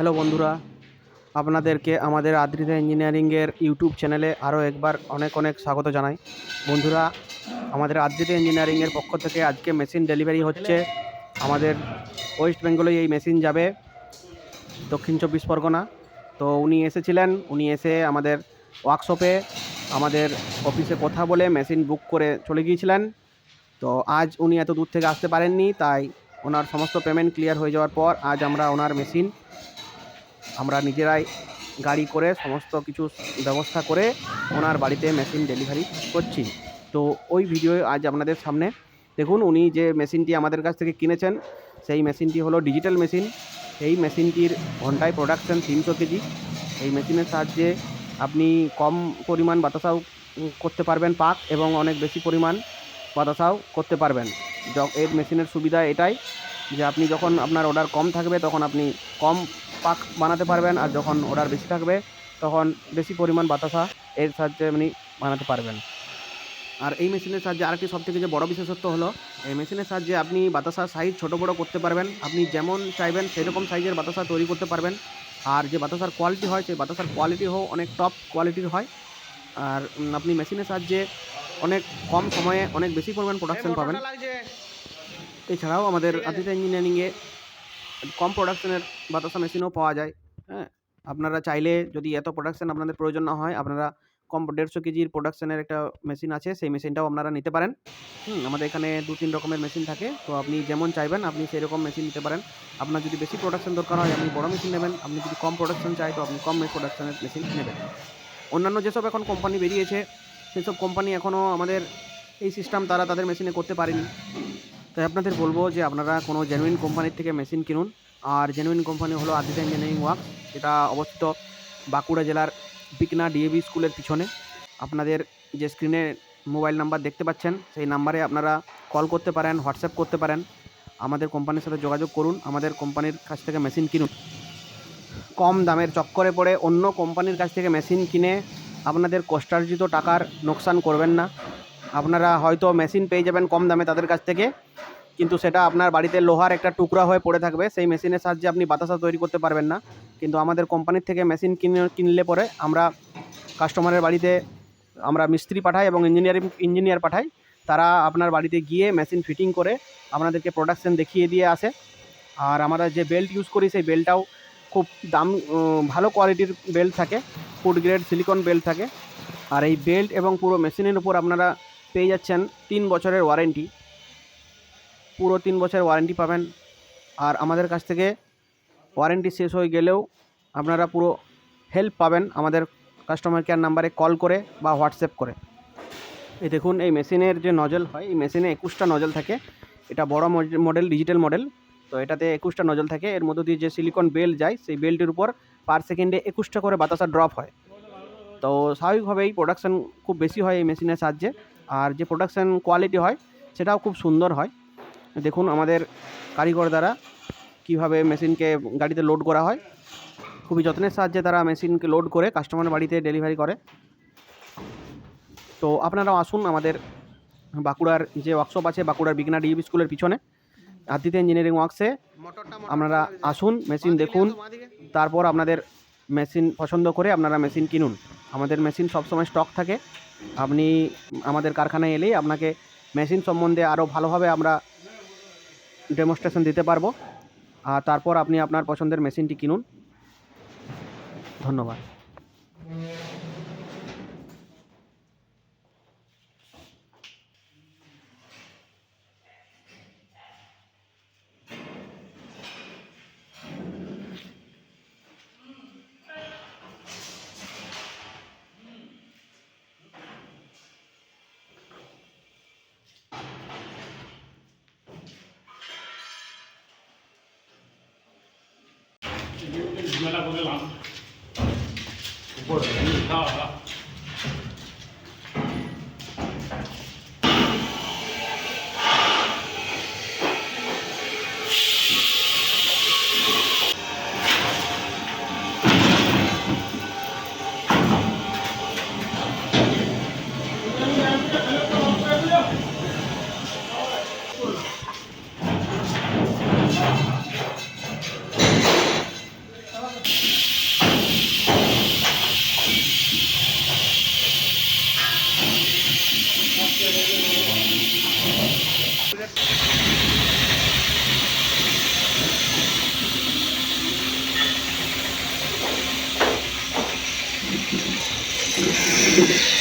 Hello বন্ধুরা, আপনাদেরকে আমাদের আদ্রিতা ইঞ্জিনিয়ারিংয়ের ইউটিউব চ্যানেলে আরও একবার অনেক অনেক স্বাগত জানাই। বন্ধুরা, আমাদের আদ্রিতা ইঞ্জিনিয়ারিংয়ের পক্ষ থেকে আজকে মেশিন ডেলিভারি হচ্ছে। আমাদের ওয়েস্ট বেঙ্গলে এই মেশিন যাবে, দক্ষিণ চব্বিশ পরগনা। তো উনি এসেছিলেন, উনি এসে আমাদের ওয়ার্কশপে আমাদের অফিসে কথা বলে মেশিন বুক করে চলে গিয়েছিলেন। তো আজ উনি এত দূর থেকে আসতে পারেননি, তাই ওনার সমস্ত পেমেন্ট ক্লিয়ার হয়ে যাওয়ার পর আজ আমরা ওনার মেশিন আমরা নিজেরাই গাড়ি করে সমস্ত কিছু ব্যবস্থা করে ওনার বাড়িতে মেশিন ডেলিভারি করছি। তো ওই ভিডিও আজ আপনাদের সামনে দেখুন উনি যে মেশিনটি আমাদের কাছ থেকে কিনেছেন, সেই মেশিনটি হলো ডিজিটাল মেশিন এই মেশিনটির ঘন্টায় প্রোডাকশন তিনশো কেজি। এই মেশিনের সাহায্যে আপনি কম পরিমাণ বাতাসাও করতে পারবেন পাক এবং অনেক বেশি পরিমাণ বাতাসাও করতে পারবেন। এর মেশিনের সুবিধা এটাই যে আপনি যখন আপনার অর্ডার কম থাকবে, তখন আপনি কম পাক বানাতে পারবেন আর যখন অর্ডার বেশি থাকবে, তখন বেশি পরিমাণ বাতাসা এর সাহায্যে আপনি বানাতে পারবেন। আর এই মেশিনের সাহায্যে আরেকটি সবথেকে যে বড় বিশেষত্ব হলো, এই মেশিনের সাহায্যে আপনি বাতাসার সাইজ ছোট বড় করতে পারবেন। আপনি যেমন চাইবেন সেরকম সাইজের বাতাসা তৈরি করতে পারবেন। আর যে বাতাসার কোয়ালিটি হয়, সেই বাতাসার কোয়ালিটিও অনেক টপ কোয়ালিটির হয়। আর আপনি মেশিনের সাহায্যে অনেক কম সময়ে অনেক বেশি পরিমাণ প্রোডাকশন পাবেন। এছাড়াও আমাদের আদিতা ইঞ্জিনিয়ারিংয়ে কম প্রোডাকশনের বাতাসা মেশিনও পাওয়া যায় হ্যাঁ? আপনারা চাইলে যদি এত প্রোডাকশন আপনাদের প্রয়োজন না হয়, আপনারা কম দেড়শো কেজির প্রোডাকশনের একটা মেশিন আছে, সেই মেশিনটাও আপনারা নিতে পারেন। হুম, আমাদের এখানে দু তিন রকমের মেশিন থাকে, তো আপনি যেমন চাইবেন আপনি সেই রকম মেশিন নিতে পারেন। আপনার যদি বেশি প্রোডাকশন দরকার হয়, আপনি বড় মেশিন নেবেন, আপনি যদি কম প্রোডাকশন চাই, তো আপনি কম প্রোডাকশনের মেশিন নেবেন। অন্যান্য যেসব এখন কোম্পানি বেরিয়েছে, সেসব কোম্পানি এখনও আমাদের এই সিস্টেম তারা তাদের মেশিনে করতে পারেনি। তাই আপনাদের বলব যে আপনারা কোনো জেনুইন কোম্পানির থেকে মেশিন কিনুন। আর জেনুইন কোম্পানি হলো আদিতা ইঞ্জিনিয়ারিং ওয়ার্ক যেটা অবস্থিত বাঁকুড়া জেলার বিকনা ডিএবি স্কুলের পিছনে। আপনাদের যে স্ক্রিনে মোবাইল নাম্বার দেখতে পাচ্ছেন, সেই নাম্বারে আপনারা কল করতে পারেন হোয়াটসঅ্যাপ করতে পারেন। আমাদের কোম্পানির সাথে যোগাযোগ করুন, আমাদের কোম্পানির কাছ থেকে মেশিন কিনুন। কম দামের চক্করে পড়ে অন্য কোম্পানির কাছ থেকে মেশিন কিনে আপনাদের কষ্টার্জিত টাকার নোকসান করবেন না। আপনারা হয়তো মেশিন পেয়ে যাবেন কম দামে তাদের কাছ থেকে। কিন্তু সেটা আপনার বাড়িতে লোহার একটা টুকরা হয়ে পড়ে থাকবে, সেই মেশিনের সাহায্যে আপনি বাতাসা তৈরি করতে পারবেন না। কিন্তু আমাদের কোম্পানির থেকে মেশিন কিনে কিনলে পরে আমরা কাস্টমারের বাড়িতে আমরা মিস্ত্রি পাঠাই এবং ইঞ্জিনিয়ারিং ইঞ্জিনিয়ার পাঠাই। তারা আপনার বাড়িতে গিয়ে মেশিন ফিটিং করে আপনাদেরকে প্রোডাকশন দেখিয়ে দিয়ে আসে। আর আমরা যে বেল্ট ইউজ করি, সেই বেল্টটাও খুব দাম ভালো কোয়ালিটির বেল্ট থাকে। ফুড গ্রেড সিলিকন বেল্ট থাকে। আর এই বেল্ট এবং পুরো মেশিনের উপর আপনারা পেয়ে যাচ্ছেন তিন বছরের ওয়ারেন্টি। পুরো তিন বছরের ওয়ারেন্টি পাবেন। আর আমাদের কাছ থেকে ওয়ারেন্টি শেষ হয়ে গেলেও আপনারা পুরো হেল্প পাবেন আমাদের কাস্টমার কেয়ার নাম্বারে কল করে বা হোয়াটসঅ্যাপ করে। এই দেখুন, এই মেশিনের যে নজল হয়, এই মেশিনে একুশটা নজল থাকে। এটা বড় মডেল, ডিজিটাল মডেল। তো এটাতে একুশটা নজল থাকে। এর মধ্য দিয়ে যে সিলিকন বেল্ট যায়, সেই বেল্টের উপর পার সেকেন্ডে একুশটা করে বাতাসা ড্রপ হয়। তো স্বাভাবিকভাবেই প্রোডাকশান খুব বেশি হয় এই মেশিনের সাহায্যে। আর যে প্রোডাকশান কোয়ালিটি হয় সেটাও খুব সুন্দর হয়। দেখুন আমাদের কারিগর দ্বারা কীভাবে মেশিনকে গাড়িতে লোড করা হয়। খুবই যত্নের সাহায্যে তারা মেশিনকে লোড করে কাস্টমারের বাড়িতে ডেলিভারি করে। তো আপনারাও আসুন আমাদের বাঁকুড়ার যে ওয়ার্কশপ আছে বাঁকুড়ার বিগনা ডিবি স্কুলের পিছনে আদিত্য ইঞ্জিনিয়ারিং ওয়ার্কসে আপনারা আসুন মেশিন দেখুন তারপর আপনাদের মেশিন পছন্দ করে আপনারা মেশিন কিনুন। আমাদের মেশিন সবসময় স্টক থাকে। আপনি আমাদের কারখানায় এলেই আপনাকে মেশিন সম্বন্ধে আরও ভালোভাবে আমরা ডেমনস্ট্রেশন দিতে পারব। আর তারপর আপনি আপনার পছন্দের মেশিনটি কিনুন। ধন্যবাদ। 你们来个给我拿过来一会 Thank you.